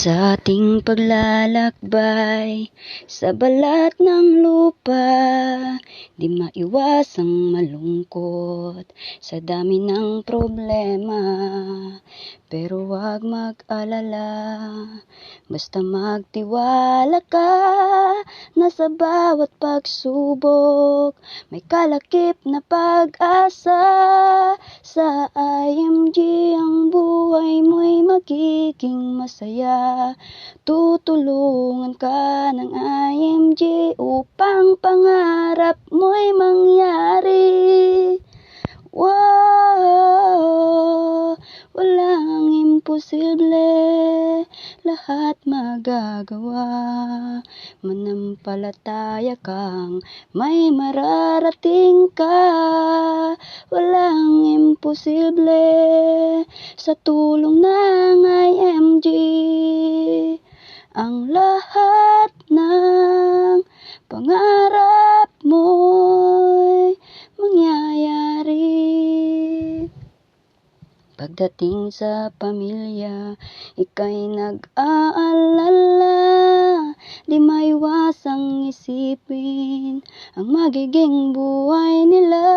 Sa ating paglalakbay sa balat ng lupa, di maiwasang malungkot sa dami ng problema. Pero wag mag-alala, basta magtiwala ka na sa bawat pagsubok may kalakip na pag-asa. Sa IMG ang buhay mo'y magiging masaya. Tutulungan ka ng IMG upang pangarap mo'y mangyari. Wow, walang imposible, lahat magagawa. Manampalataya kang may mararating ka. Walang imposible sa tulong ng IMG. Ang lahat ng pangarap mo'y mangyayari. Pagdating sa pamilya, ika'y nag-aalala. Di maiwasang isipin ang magiging buhay nila.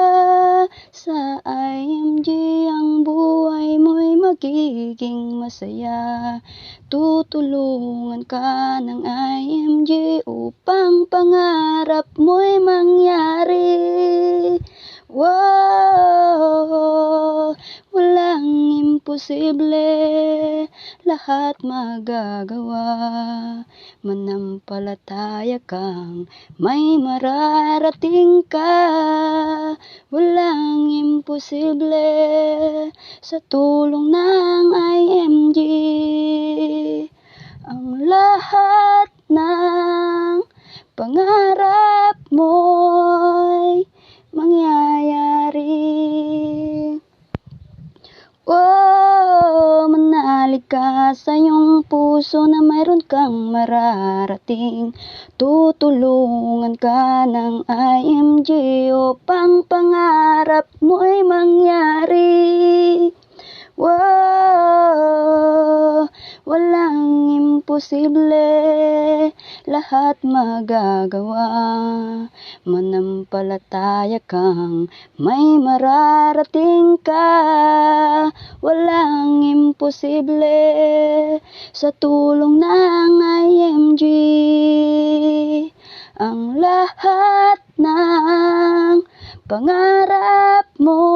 Masaya. Tutulungan ka ng IMG upang pangarap mo'y mangyari. Wow, walang imposible, lahat magagawa. Manampalataya kang may mararating ka. Walang imposible sa tulong ng IMG. Ang lahat ng pangarap kang mararating. Tutulungan ka ng IMG upang pangarap mo'y mangyari. Wow, walang imposible, lahat magagawa. Manampalataya kang may mararating ka. Walang imposible sa tulong ng IMG. Ang lahat ng pangarap mo